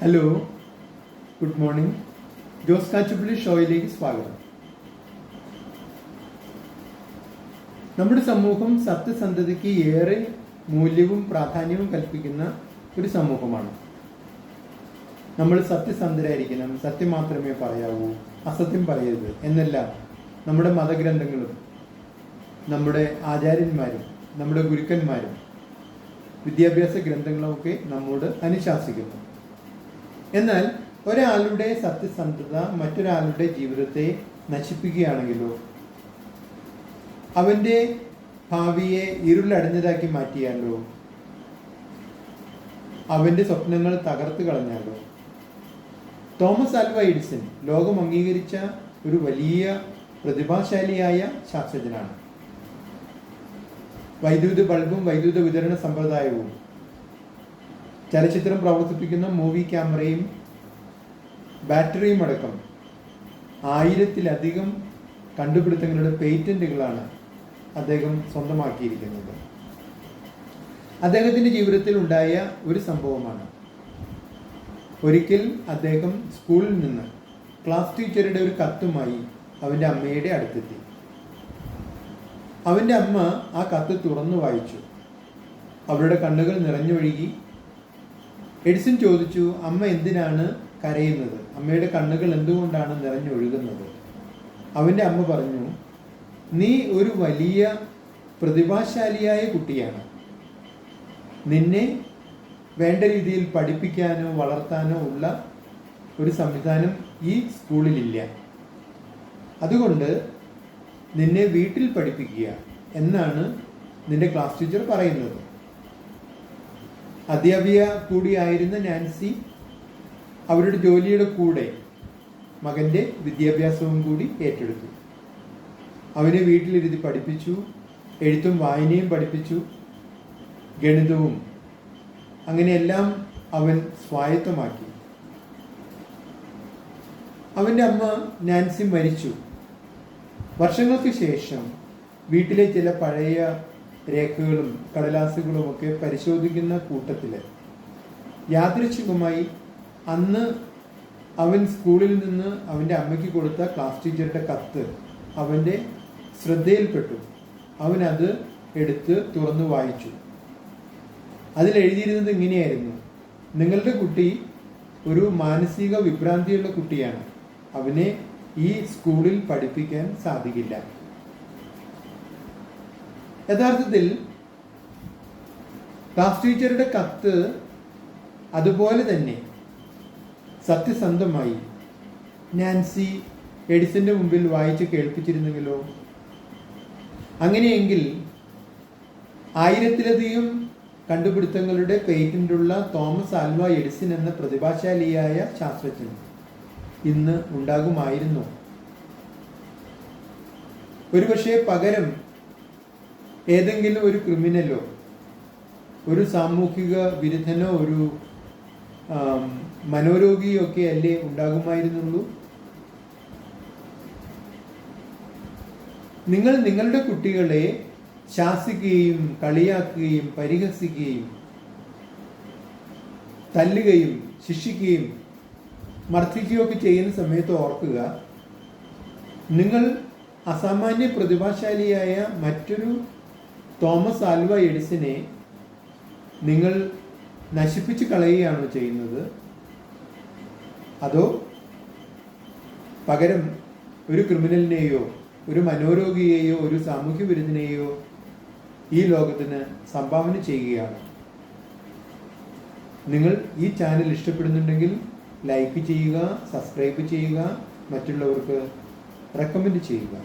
Hello good morning Jose Kachupally ഷോയിലേക്ക് സ്വാഗതം. നമ്മുടെ സമൂഹം സത്യസന്ധതയ്ക്ക് ഏറെ മൂല്യവും പ്രാധാന്യവും കൽപ്പിക്കുന്ന ഒരു സമൂഹമാണ്. നമ്മൾ സത്യസന്ധരായിരിക്കണം സത്യം മാത്രമേ പറയാവൂ അസത്യം പറയരുത് എന്നെല്ലാം നമ്മുടെ മതഗ്രന്ഥങ്ങളും നമ്മുടെ ആചാര്യന്മാരും നമ്മുടെ ഗുരുക്കന്മാരും വിദ്യാഭ്യാസ ഗ്രന്ഥങ്ങളൊക്കെ നമ്മോട് അനുശാസിക്കുന്നു. എന്നാൽ ഒരാളുടെ സത്യസന്ധത മറ്റൊരാളുടെ ജീവിതത്തെ നശിപ്പിക്കുകയാണെങ്കിലോ? അവന്റെ ഭാവിയെ ഇരുളടഞ്ഞതാക്കി മാറ്റിയാലോ? അവന്റെ സ്വപ്നങ്ങൾ തകർത്ത് കളഞ്ഞാലോ? തോമസ് ആൽവ എഡിസൺ ലോകം അംഗീകരിച്ച ഒരു വലിയ പ്രതിഭാശാലിയായ ശാസ്ത്രജ്ഞനാണ്. വൈദ്യുത ബൾബും വൈദ്യുത വിതരണ സമ്പ്രദായവും ചലച്ചിത്രം പ്രവർത്തിപ്പിക്കുന്ന മൂവി ക്യാമറയും ബാറ്ററിയും അടക്കം ആയിരത്തിലധികം കണ്ടുപിടുത്തങ്ങളുടെ പേറ്റന്റുകളാണ് അദ്ദേഹം സ്വന്തമാക്കിയിരിക്കുന്നത്. അദ്ദേഹത്തിന്റെ ജീവിതത്തിൽ ഉണ്ടായ ഒരു സംഭവമാണ്. ഒരിക്കൽ അദ്ദേഹം സ്കൂളിൽ നിന്ന് ക്ലാസ് ടീച്ചറുടെ ഒരു കത്തുമായി അവന്റെ അമ്മയുടെ അടുത്തെത്തി. അവന്റെ അമ്മ ആ കത്ത് തുറന്നു വായിച്ചു. അവരുടെ കണ്ണുകൾ നിറഞ്ഞൊഴുകി എഡിസൺ ചോദിച്ചു അമ്മ എന്തിനാണ് കരയുന്നത്? അമ്മയുടെ കണ്ണുകൾ എന്തുകൊണ്ടാണ് നിറഞ്ഞൊഴുകുന്നത് അവന്റെ അമ്മ പറഞ്ഞു നീ ഒരു വലിയ പ്രതിഭാശാലിയായ കുട്ടിയാണ്. നിന്നെ വേണ്ട രീതിയിൽ പഠിപ്പിക്കാനോ വളർത്താനോ ഉള്ള ഒരു സംവിധാനം ഈ സ്കൂളിലില്ല. അതുകൊണ്ട് നിന്നെ വീട്ടിൽ പഠിപ്പിക്കുക എന്നാണ് നിന്റെ ക്ലാസ് ടീച്ചർ പറയുന്നത്. അധ്യാപിക കൂടിയായിരുന്ന നാൻസി അവരുടെ ജോലിയുടെ കൂടെ മകന്റെ വിദ്യാഭ്യാസവും കൂടി ഏറ്റെടുത്തു. അവനെ വീട്ടിലിരുത്തി പഠിപ്പിച്ചു എഴുത്തും വായനയും പഠിപ്പിച്ചു ഗണിതവും അങ്ങനെയെല്ലാം അവൻ സ്വായത്തമാക്കി. അവന്റെ അമ്മ നാൻസി മരിച്ചു. വർഷങ്ങൾക്ക് ശേഷം വീട്ടിലെ ചില പഴയ രേഖകളും കടലാസുകളും ഒക്കെ പരിശോധിക്കുന്ന കൂട്ടത്തിൽ. യാദൃച്ഛികമായി അന്ന് അവൻ സ്കൂളിൽ നിന്ന് അവന്റെ അമ്മയ്ക്ക് കൊടുത്ത ക്ലാസ് ടീച്ചറുടെ കത്ത് അവന്റെ ശ്രദ്ധയിൽപ്പെട്ടു. അവൻ അത് എടുത്ത് തുറന്നു വായിച്ചു. അതിൽ എഴുതിയിരുന്നത് ഇങ്ങനെയായിരുന്നു. നിങ്ങളുടെ കുട്ടി ഒരു മാനസിക വിഭ്രാന്തിയുള്ള കുട്ടിയാണ്. അവനെ ഈ സ്കൂളിൽ പഠിപ്പിക്കാൻ സാധിക്കില്ല. യഥാർത്ഥത്തിൽ ക്ലാസ് ടീച്ചറുടെ കത്ത് അതുപോലെ തന്നെ സത്യസന്ധമായി നാൻസി എഡിസന്റെ മുമ്പിൽ വായിച്ച് കേൾപ്പിച്ചിരുന്നെങ്കിലോ? അങ്ങനെയെങ്കിൽ ആയിരത്തിലധികം കണ്ടുപിടുത്തങ്ങളുടെ പേറ്റന്റുള്ള തോമസ് ആൽവ എഡിസൺ എന്ന പ്രതിഭാശാലിയായ ശാസ്ത്രജ്ഞൻ ഇന്ന് ഉണ്ടാകുമായിരുന്നു. ഒരുപക്ഷെ പകരം ഏതെങ്കിലും ഒരു ക്രിമിനലോ ഒരു സാമൂഹിക വിരുദ്ധനോ ഒരു മനോരോഗിയോ ഒക്കെ അല്ലേ ഉണ്ടാകുമായിരുന്നുള്ളൂ? നിങ്ങൾ നിങ്ങളുടെ കുട്ടികളെ ശാസിക്കുകയും കളിയാക്കുകയും പരിഹസിക്കുകയും തല്ലുകയും ശിക്ഷിക്കുകയും മർദ്ദിക്കുകയൊക്കെ ചെയ്യുന്ന സമയത്ത് ഓർക്കുക നിങ്ങൾ അസാമാന്യ പ്രതിഭാശാലിയായ മറ്റൊരു തോമസ് ആൽവ എഡിസിനെ നിങ്ങൾ നശിപ്പിച്ച് കളയുകയാണോ ചെയ്യുന്നത്. അതോ പകരം ഒരു ക്രിമിനലിനെയോ ഒരു മനോരോഗിയെയോ ഒരു സാമൂഹ്യ വിരുദ്ധനെയോ ഈ ലോകത്തിന് സംഭാവന ചെയ്യുകയാണ്. നിങ്ങൾ ഈ ചാനൽ ഇഷ്ടപ്പെടുന്നുണ്ടെങ്കിൽ ലൈക്ക് ചെയ്യുക സബ്സ്ക്രൈബ് ചെയ്യുക മറ്റുള്ളവർക്ക് റെക്കമെൻഡ് ചെയ്യുക.